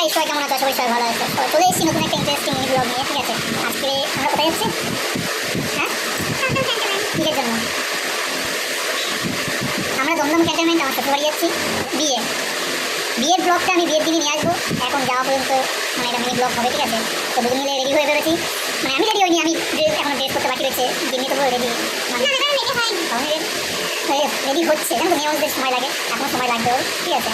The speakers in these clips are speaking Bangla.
গাইস সবাই কেমন আছো? করি সবাই ভালো আছে। তো চলে এসেছি নতুন একটা ইন্টারেস্টিং মিনি ব্লগ নিয়ে, ঠিক আছে? আজকে আমরা কোথায় যাচ্ছি? হ্যাঁ? জন্য। আমরা দমদম ক্যান্টনমেন্ট, আমার শ্বশুর বাড়ি যাচ্ছি, বিয়ে। বিয়ের ব্লগটা আমি বিয়ের দিনে নিয়ে আসব। এখন যাওয়া পর্যন্ত মানে এটা মিনি ব্লগ হবে, ঠিক আছে? তো দুজন মিলে রেডি হয়ে বেরোছি মানে আমি রেডি হইনি, আমি এখন ড্রেস করতে বাকি রয়েছে। দিনে তবুও রেডি মানে রেডি হচ্ছে জানো সময় লাগে এখনও সময় লাগবে ওর ঠিক আছে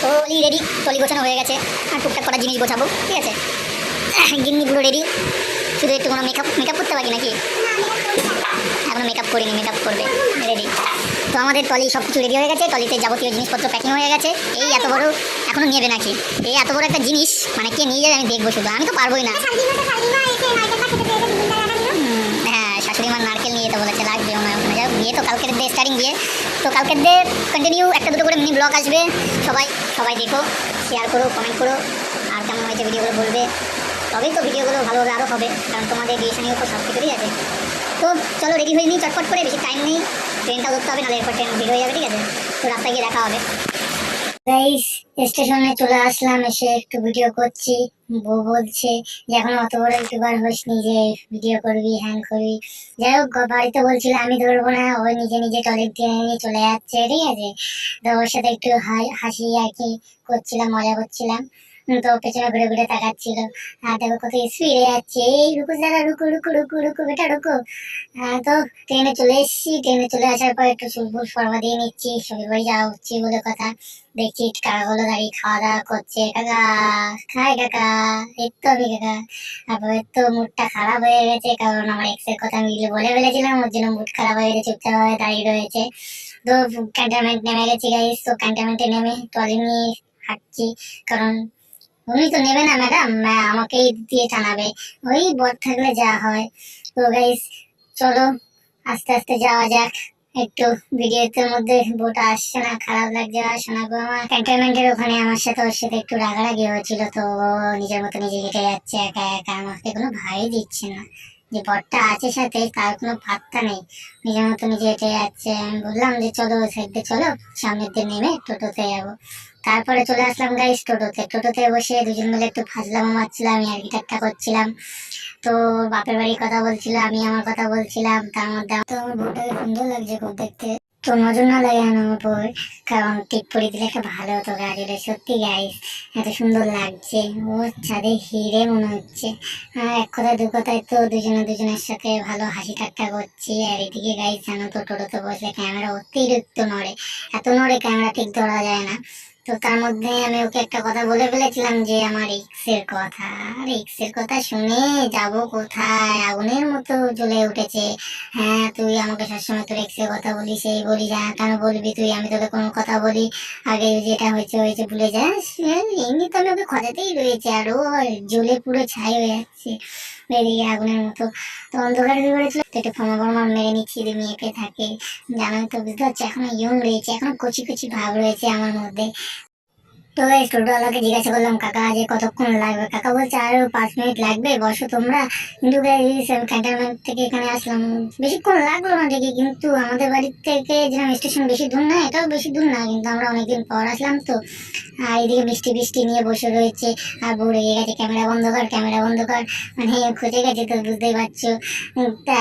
তো ওই রেডি টলি গোছানো হয়ে গেছে আর টুকটাক করা জিনিস গোছাবো ঠিক আছে গিন্নি পুরো রেডি শুধু একটু কোনো মেকআপ মেকআপ করতে পারি নাকি এখনও মেকআপ করিনি মেকআপ করবে রেডি তো আমাদের টলি সব কিছু রেডি হয়ে গেছে টলিতে যাবতীয় জিনিসপত্র প্যাকিং হয়ে গেছে এই এত বড় এখনও নেবে নাকি এই এত বড় একটা জিনিস মানে কে নিয়ে যাবে আমি দেখব শুধু। আমি তো পারবোই না হুম, হ্যাঁ শাশুড়ি মার নারকেল নিয়ে যেতে বলেছে লাগবে আমার ওখানে যাও বিয়ে তো কালকের ডে স্টার্টিং দিয়ে। তো কালকের ডে কন্টিনিউ একটা দুটো করে মিনি ব্লগ আসবে। সবাই সবাই দেখো শেয়ার করো কমেন্ট করো, আর কেমন হয়েছে ভিডিওগুলো বলবে। তবেই তো ভিডিওগুলো ভালোভাবে আরও হবে, কারণ তোমাদের রিয়েশনের উপর সব কিছুই আছে। তো চলো রেডি হয়ে নিই, চটপট করে, বেশি টাইম নেই। ট্রেনটা ধরতে হবে, নাহলে এরপর ট্রেন ভিড় হয়ে যাবে, ঠিক আছে? তো রাস্তায় গিয়ে দেখা হবে। গাইস স্টেশনে চলে আসলাম, এসে একটু ভিডিও করছি। বউ বলছে যে এখন অত বড় ইউটিউবার হসনি যে ভিডিও করবি হ্যান করবি। যাই হোক বাড়িতে বলছিল, আমি ধরবো না, ও নিজে নিজে টয়লেট দিয়ে নিয়ে চলে যাচ্ছে, ঠিক আছে? তো ওর সাথে একটু হাসি আর কি করছিলাম, মজা করছিলাম। তো পেছনে ঘুরে ঘুরে তাকাচ্ছিল। আর দেখো কত স্পিডে যাচ্ছে। এই রুকু যারা রুকু রুকু রুকু রুকু, বেটা, রুকু। তো ট্রেনে চলে এসেছি। ট্রেনে চলে আসার পর একটু সুলপুর ফর্মা দিয়ে নিচ্ছি। সবাই বাড়ি যাওয়া হচ্ছে বলে কথা। দেখছি কাকাগুলো দাঁড়িয়ে খাওয়া দাওয়া করছে। কাকা খায় কাকা। এই তো আমি কাকা। তারপর তো মুডটা খারাপ হয়ে গেছে, কারণ আমার এক্সের কথা আমি বলে ফেলেছিলাম, ওর জন্য মুড খারাপ হয়ে গেছে, চুপচাপ হয়ে দাঁড়িয়ে রয়েছে। তো ক্যান্টনমেন্ট নেমে গেছি গাইস তো ক্যান্টনমেন্টে নেমে ট্রলি নিয়ে হাঁটছি, কারণ উনি তো নেবে না, ম্যাডাম। আমাকেই দিয়ে টানাবে। ওই বর থাকলে যা হয়। তো গাইস চলো, আস্তে আস্তে যাওয়া যাক। একটু ভিডিওতে মধ্যে বোটা আসছে না, খারাপ লাগছে। আর শোনাবো আমার ক্যান্টনমেন্টের ওখানে আমার সাথে, ওর সাথে একটু রাগারাগি হয়েছিল তো নিজের মতো নিজে হেঁটে যাচ্ছে, একা একা। আমাকে কোনো ভাই দিচ্ছে না। যে বরটা আছে সাথে, তার কোনো পাত্তা নেই। নিজের মতো নিজে হেঁটে যাচ্ছে, আমি বললাম যে চলো সাইড দিয়ে চলো, সামনের দিয়ে নেমে টোটোতে যাব। তারপরে চলে আসলাম গাইস টোটোতে। টোটোতে বসে দুজন মিলে একটু ফাজলামো মারছিলাম আর কি করছিলাম। তো বাপের বাড়ির কথা বলছিল, আমি আমার কথা বলছিলাম, তার মধ্যে তো আমার বউটাকে সুন্দর লাগছে খুব দেখতে। তো নজর লাগে আমার উপর কারণ টিপ পরি দিলে একটা ভালো হতো গাড়িটা সত্যি গাইস এত সুন্দর লাগছে। ও ছাদে হিরে মনে হচ্ছে। আর এক কথায় দু কথায় তো দুজনে দুজনের সাথে ভালো হাসি ঠাট্টা করছি। আর এদিকে গাইস জানো তো, টোটোতে বসলে ক্যামেরা অতিরিক্ত নড়ে। এত নড়ে ক্যামেরা ঠিক ধরা যায় না। তো তার মধ্যে আমি ওকে একটা কথা বলে ফেলেছিলাম যে আমার এক্সের কথা। আর এক্সের কথা শুনে যাব কোথায়? আগুনের মতো জ্বলে উঠেছে। হ্যাঁ তুই আমাকে সবসময় তোর এক্সের কথা বলিস এই বলি যা কেন বলবি তুই? আমি তোকে কোনো কথা বলি। আগে যেটা হয়েছে হয়েছে ভুলে যাস। হ্যাঁ, এমনি তো আমি ওকে খোঁজাতেই রয়েছে আর ও জ্বলে পুরো ছাই হয়ে যাচ্ছে এদিকে আগুনের মতো। তো অন্ধকার হয়ে পড়েছিল তো একটু ফর্মা ফর্মা মেরে নিচ্ছি মেয়েকে থাকে। জানোই তো বুঝতে পারছি? এখনও ইয়ং রয়েছে এখনও কচি কচি ভাব রয়েছে আমার মধ্যে। তো এই টোটোওয়ালাকে জিজ্ঞাসা করলাম, কাকা, যে কতক্ষণ লাগবে? কাকা বলছে, আরও পাঁচ মিনিট লাগবে, বসো তোমরা। কিন্তু ক্যান্টনমেন্ট থেকে এখানে আসলাম। বেশিক্ষণ লাগল না দেখি, কিন্তু আমাদের বাড়ির থেকে যেরকম স্টেশন বেশি দূর না, এটাও বেশি দূর না, কিন্তু আমরা অনেকদিন পর আসলাম তো। আর এদিকে মিষ্টি বৃষ্টি নিয়ে বসে রয়েছে, আর বউ রেগে গেছে, ক্যামেরা বন্ধ কর, ক্যামেরা বন্ধ কর। মানে খুঁজে গেছে তো, বুঝতেই পারছ। তা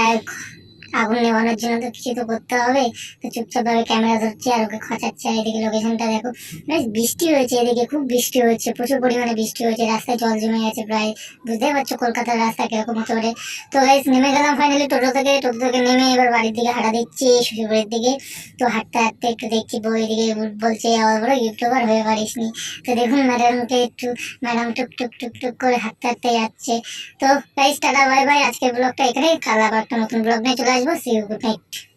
আগুন নেওয়ানোর জন্য তো কিছু তো করতে হবে। তো চুপচাপ ভাবে ক্যামেরা ধরছে আর ওকে খচাচ্ছে আর এদিকে লোকেশনটা দেখো। বেশ বৃষ্টি হয়েছে এদিকে, খুব বৃষ্টি হচ্ছে, প্রচুর পরিমাণে বৃষ্টি হয়েছে, রাস্তায় জল জমে গেছে প্রায়। বুঝতেই পারছ কলকাতার রাস্তা কীরকম হতে পারে। তো গাইস নেমে গেলাম ফাইনালি টোটো থেকে। টোটো থেকে নেমে এবার বাড়ির দিকে হাঁটা দিচ্ছি শ্বশুরবাড়ির দিকে। তো হাঁটতে হাঁটতে একটু দেখছি বউ এদিকে বলছে আবার বড় ইউটিউবার হয়ে পারিসনি। তো দেখুন ম্যাডামকে একটু ম্যাডাম টুক টুক টুক টুক করে হাঁটতে হাঁটতে যাচ্ছে। তো গাইস টাটা বাই বাই আজকের ব্লগটা এখানেই। কাল আবার একটা নতুন ব্লগ নিয়ে চলে আসব। 我修不 xứ.